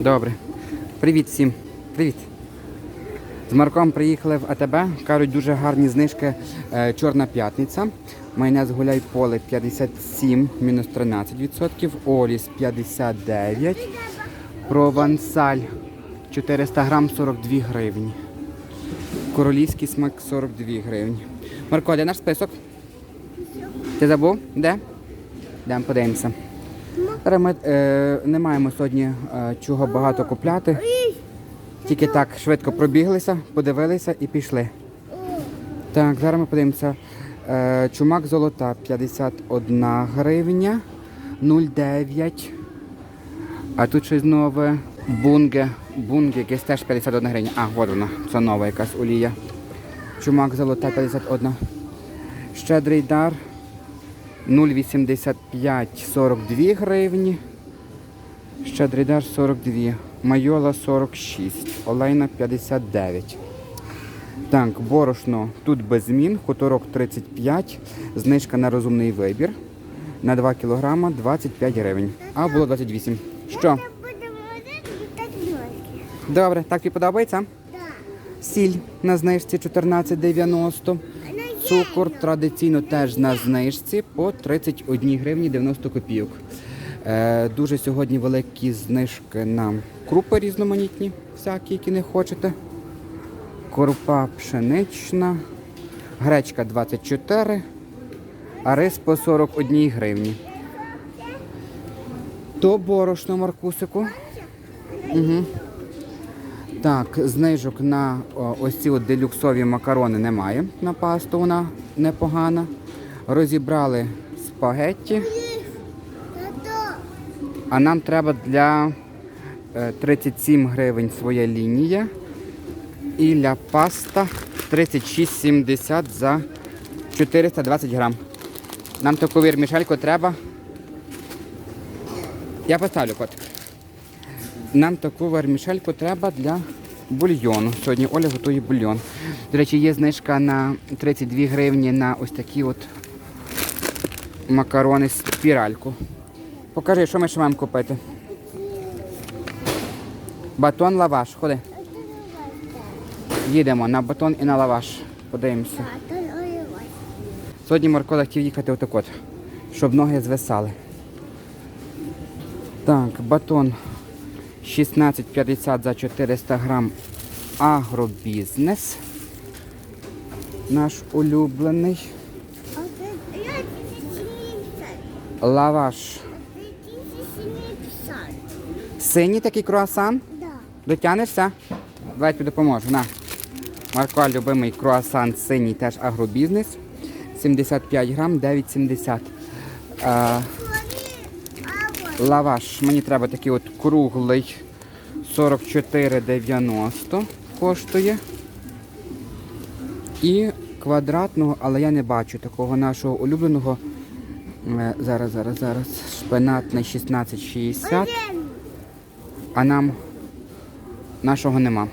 Добре. Привіт всім. Привіт. З Марком приїхали в АТБ. Кажуть, дуже гарні знижки. Е, Чорна п'ятниця. Майонез гуляй поле 57, мінус 13%. Оліс 59. Провансаль 400 грам 42 гривні. Королівський смак 42 гривні. Марко, де наш список? Ти забув? Де? Йдемо подивимося. Ми е, не маємо сьогодні е, чого багато купляти. Тільки так швидко пробіглися, подивилися і пішли. Так, зараз ми подивимося. Е, чумак золота 51 гривня, 0,9. А тут щось нове. Бунге. Бунге, якесь теж 51 гривня. А, от вона, це нова якась олія. Чумак золота 51. Щедрий дар 0,85 42 гривні. Щедрий 42. Майола 46. Олейна 59. Так, борошно тут без змін. Хуторок 35. Знижка на розумний вибір. На 2 кг 25 гривень. А було 28. Що? Добре, так тобі подобається? Сіль на знижці 14,90. Цукор традиційно теж на знижці по 31 гривні 90 копійок. Е, дуже сьогодні великі знижки на крупи різноманітні, всякі, які не хочете. Крупа пшенична, гречка 24, а рис по 41 гривні. То борошно Маркусику. Угу. Так, знижок на ось ці от делюксові макарони немає. На пасту вона непогана. Розібрали спагетті, а нам треба для е, 37 гривень своя лінія. І ля паста 36,70 за 420 грам. Нам таку вірмішельку треба. Я поставлю котик. Нам таку вермішельку треба для бульйону. Сьогодні Оля готує бульйон. До речі, є знижка на 32 гривні на ось такі от макарони спіральку. Покажи, що ми ще маємо купити. Батон лаваш. Ходи. Їдемо на батон і на лаваш. Подивимося. Сьогодні Марко хотів їхати отак от, щоб ноги звисали. Так, батон 16,50 за 400 грам агробізнес. Наш улюблений. Лаваш. Синій такий круасан. Да. Дотянешся? Давай тобі допоможу. На. Марко, любимий круасан синій теж агробізнес. 75 грам, 9,70. Лаваш. Мені треба такий от круглий. 44,90 коштує. І квадратного, але я не бачу такого нашого улюбленого. Е, Зараз, зараз, зараз. Шпинатний 16,60. А нам нашого нема.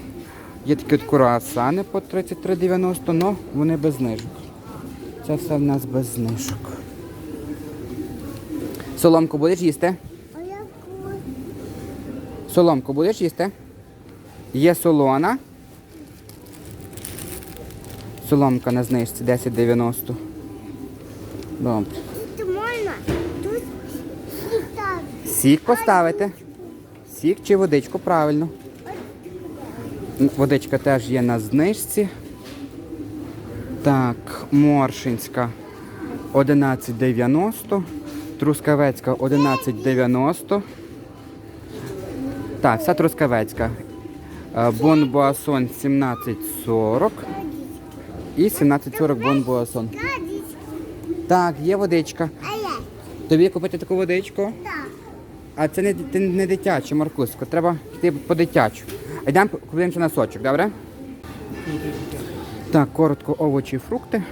Є такі от круасани по 33,90, але вони без знижок. Це все в нас без знижок. Соломку будеш їсти? Соломку будеш їсти? Є солона. Соломка на знижці 10,90. Добре. Тут можна. Тут сітар. Сік поставити. Сік чи водичку, правильно. Водичка теж є на знижці. Так, Моршинська 11,90. Трускавецька 11,90. Так, вся Трускавецька. Е, Бон Буасон 17,40. І 17,40 Бон Буасон. Так, є водичка. Тобі купити таку водичку? Так. А це не, ти не дитяче, Маркуско. Треба йти по дитячу. Йдемо купуємося на сочок, добре? Так, коротко овочі, і фрукти.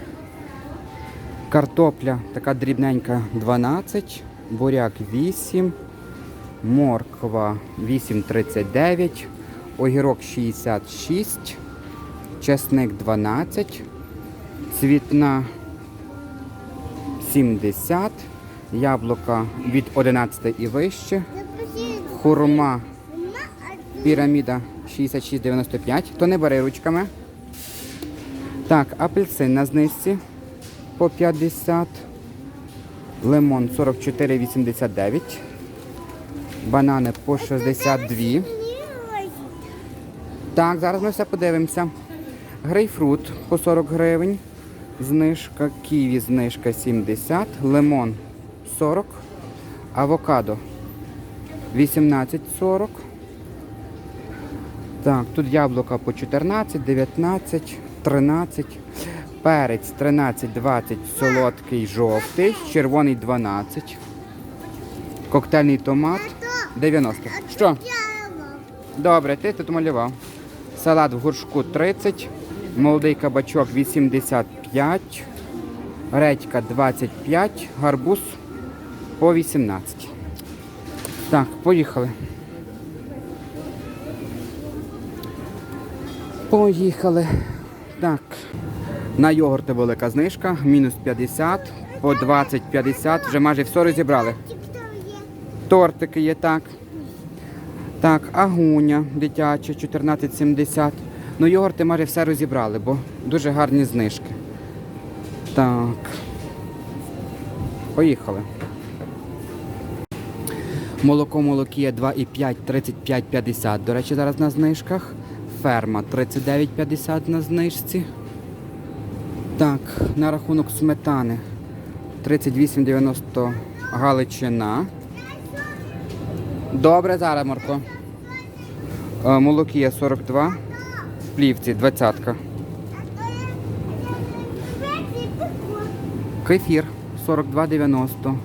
Картопля така дрібненька 12, буряк 8, морква 8,39, огірок 66, чесник 12, цвітна 70, яблука від 11 і вище, хурма Піраміда 66,95. То не бери ручками. Так, апельсин на знижці по 50. Лимон 44,89. Банани по 62. Так, зараз ми все подивимося. Грейпфрут по 40 гривень. Знижка ківі, знижка 70, лимон 40, авокадо 18,40. Так, тут яблука по 14, 19, 13. Перець 13, 20, солодкий, жовтий, червоний 12. Коктейльний томат 90. Що? Добре, ти тут малював. Салат в горшку 30, молодий кабачок 85, редька 25, гарбуз по 18. Так, поїхали. Поїхали. Так. На йогурти велика знижка, мінус 50, по 20-50, вже майже все розібрали. Тортики є так. Так, агуня дитяча 14,70. Ну, йогурти майже все розібрали, бо дуже гарні знижки. Так. Поїхали. Молоко молокія 2,5, 35,50. До речі, зараз на знижках. Ферма 39,50 на знижці. Так, на рахунок сметани 38,90 Галичина. Добре, зараз, Марко. Е, Молокія 42, плівці 20. Кефір 42,90.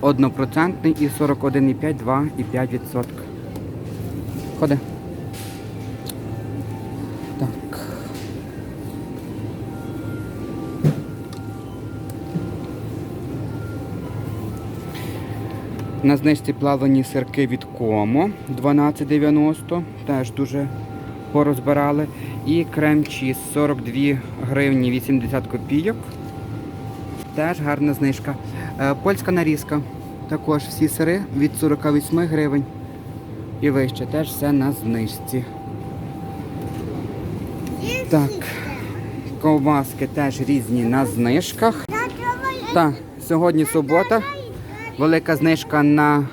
Однопроцентний і 41,5, 2,5%. Ходи. На знижці плавлені сирки від Комо 12,90. Теж дуже порозбирали. І крем чіз 42 гривні 80 копійок. Теж гарна знижка. Е, Польська нарізка. Також всі сири від 48 гривень. І вище теж все на знижці. Так. Ковбаски теж різні на знижках. Так, сьогодні субота. Велика знижка на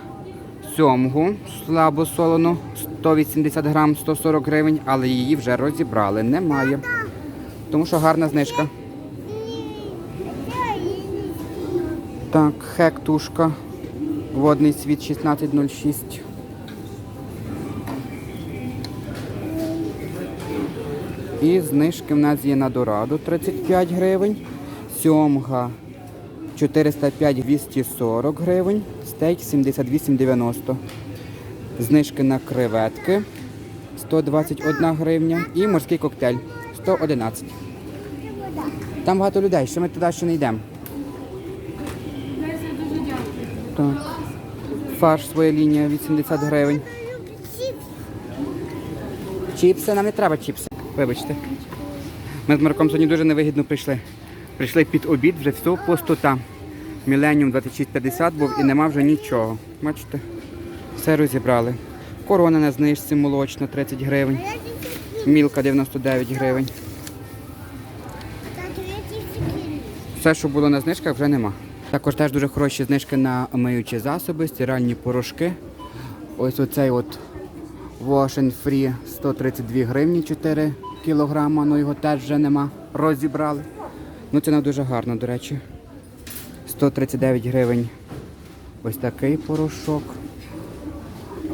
сьомгу слабо солону 180 грам 140 гривень, але її вже розібрали. Немає. Тому що гарна знижка. Так, хектушка. Водний світ 1606. І знижки в нас є на дораду 35 гривень. Сьомга 405 240 гривень, стейк 78,90. Знижки на креветки 121 гривня і морський коктейль 111. Там багато людей, ще ми туди ще не йдемо. Так. Фарш своя лінія 80 гривень. Чіпси, нам не треба чіпси. Вибачте. Ми з Марком сьогодні дуже невигідно прийшли. Прийшли під обід, вже все пустота. Міленіум 2650 був і нема вже нічого. Бачите? Все розібрали. Корона на знижці молочна 30 гривень. Мілка 99 гривень. Все, що було на знижках, вже нема. Також теж дуже хороші знижки на миючі засоби, стиральні порошки. Ось оцей от Wash Free 132 гривні 4 кілограма, ну його теж вже нема. Розібрали. Ну ціна дуже гарна, до речі. 139 гривень. Ось такий порошок.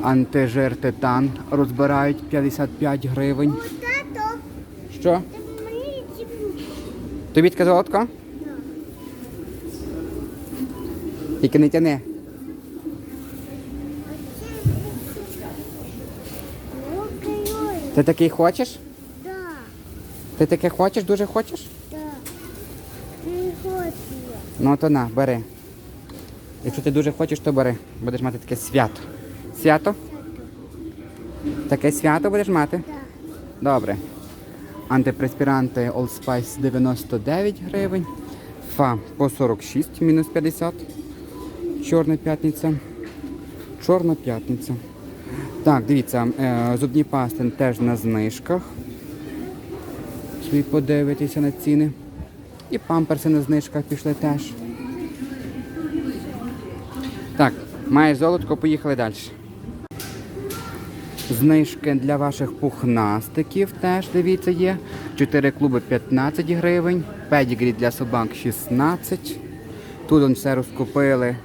Антижир титан розбирають 55 гривень. Тато, Що? Тобі така золотка? Тільки не тяни. Ти такий хочеш? Да, Ти таке хочеш, дуже хочеш? Ну то на, бери. Якщо ти дуже хочеш, то бери. Будеш мати таке свято. Свято? Таке свято будеш мати? Добре. Антипреспіранти Old Spice 99 гривень. Фа по 46 мінус 50. Чорна п'ятниця. Чорна п'ятниця. Так, дивіться, е, зубні пасти теж на знижках. Собі подивитися на ціни. І памперси на знижках пішли теж. Так, має золотко, поїхали далі. Знижки для ваших пухнастиків теж дивіться є. 4 клуби 15 гривень, педігрі для собак 16. Тут он все розкупили.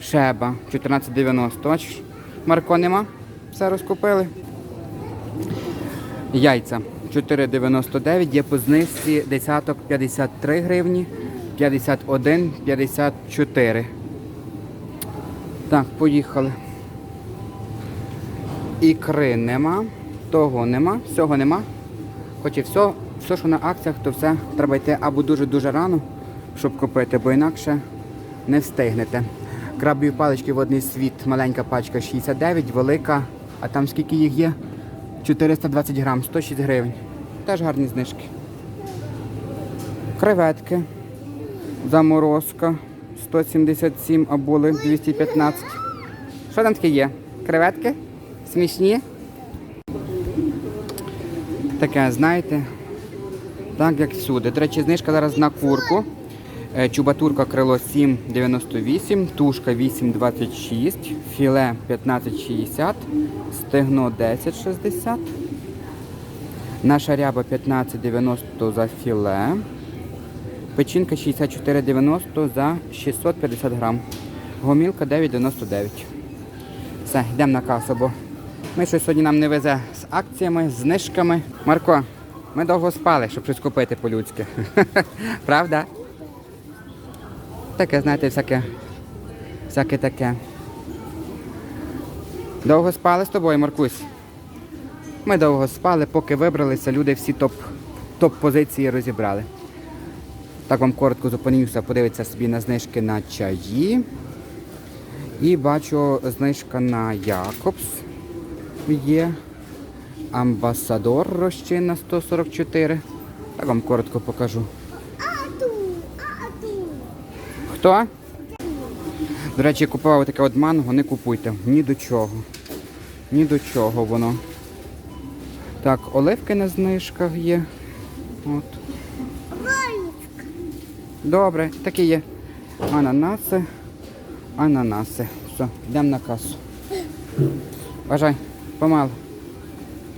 Шеба 14,90. Марко нема. Все розкупили. Яйця 4,99. Є по знижці десяток 53 гривні, 51, 54. Так, поїхали. Ікри нема, того нема, всього нема. Хоч і все, все, що на акціях, то все треба йти або дуже-дуже рано, щоб купити, бо інакше не встигнете. Крабові палички водний світ, маленька пачка 69, велика, а там скільки їх є? 420 грам, 106 гривень. Теж гарні знижки. Креветки. Заморозка 177, а були 215. Що там таке є? Креветки? Смішні? Таке, знаєте, так як всюди. До речі, знижка зараз на курку. Е, Чубатурка крило 7,98, тушка 8,26, філе 15,60, стегно 10,60. Наша ряба 15,90 за філе. Печінка 64,90 за 650 грам. Гомілка 9,99. Все, йдемо на касу, бо ми щось сьогодні нам не везе з акціями, з знижками. Марко, ми довго спали, щоб щось купити по-людськи. Правда? Таке, знаєте, всяке. Всяке таке. Довго спали з тобою, Маркусь? Ми довго спали, поки вибралися, люди всі топ, топ-позиції розібрали. Так вам коротко зупинюся, подивитися собі на знижки на чаї. І бачу знижка на Якобс є. Амбасадор розчинна 144. Так вам коротко покажу. 100. До речі, я купував таке от манго, не купуйте. Ні до чого. Ні до чого воно. Так, оливки на знижках є. От. Добре, такі є. Ананаси. Ананаси. Все, йдемо на касу. Бажай, помалу.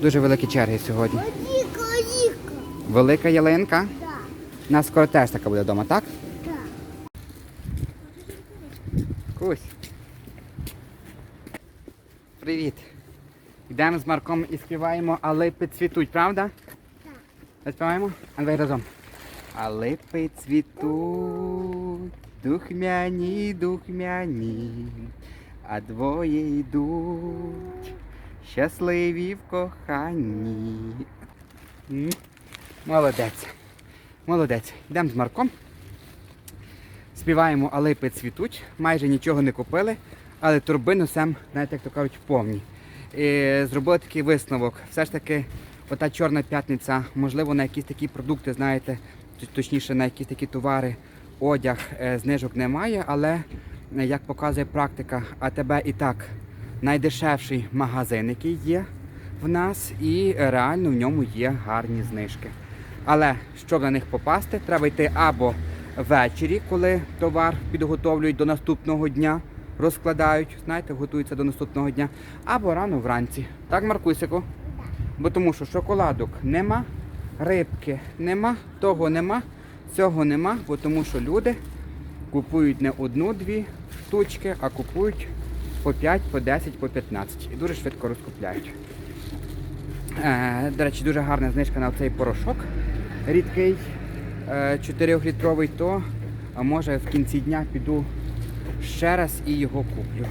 Дуже великі черги сьогодні. Велика ялинка? Так. У нас скоро теж така буде вдома, так? Привіт. Йдемо з Марком і співаємо, а липи цвітуть, правда? Так. Заспіваємо? А давай разом. А липи цвітуть, духмяні, духмяні, а двоє йдуть, щасливі в коханні. Молодець. Молодець. Йдемо з Марком. Співаємо, а липи цвітуть. Майже нічого не купили, але турби носем, знаєте, як то кажуть, повні. І зробили такий висновок. Все ж таки, ота чорна п'ятниця, можливо, на якісь такі продукти, знаєте, точніше на якісь такі товари, одяг, е, знижок немає, але е, як показує практика, АТБ і так найдешевший магазин, який є в нас, і реально в ньому є гарні знижки. Але щоб на них попасти, треба йти або ввечері, коли товар підготовлюють до наступного дня, розкладають, знаєте, готуються до наступного дня, або рано вранці. Так, Маркусику? Бо тому що шоколадок нема, рибки нема, того нема, цього нема, бо тому що люди купують не одну-дві штучки, а купують по 5, по 10, по 15 і дуже швидко розкупляють. Е, до речі, дуже гарна знижка на цей порошок рідкий, 4-літровий, то може в кінці дня піду ще раз і його куплю.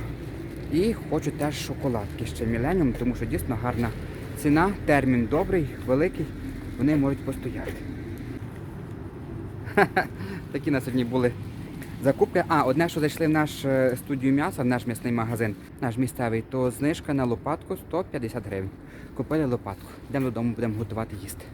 І хочу теж шоколадки ще міленіум, тому що дійсно гарна ціна, термін добрий, великий, вони можуть постояти. Такі на сьогодні були закупки. А, одне, що зайшли в наш е, студію м'яса, в наш м'ясний магазин, наш місцевий, то знижка на лопатку 150 гривень. Купили лопатку. Йдемо додому, будемо готувати їсти.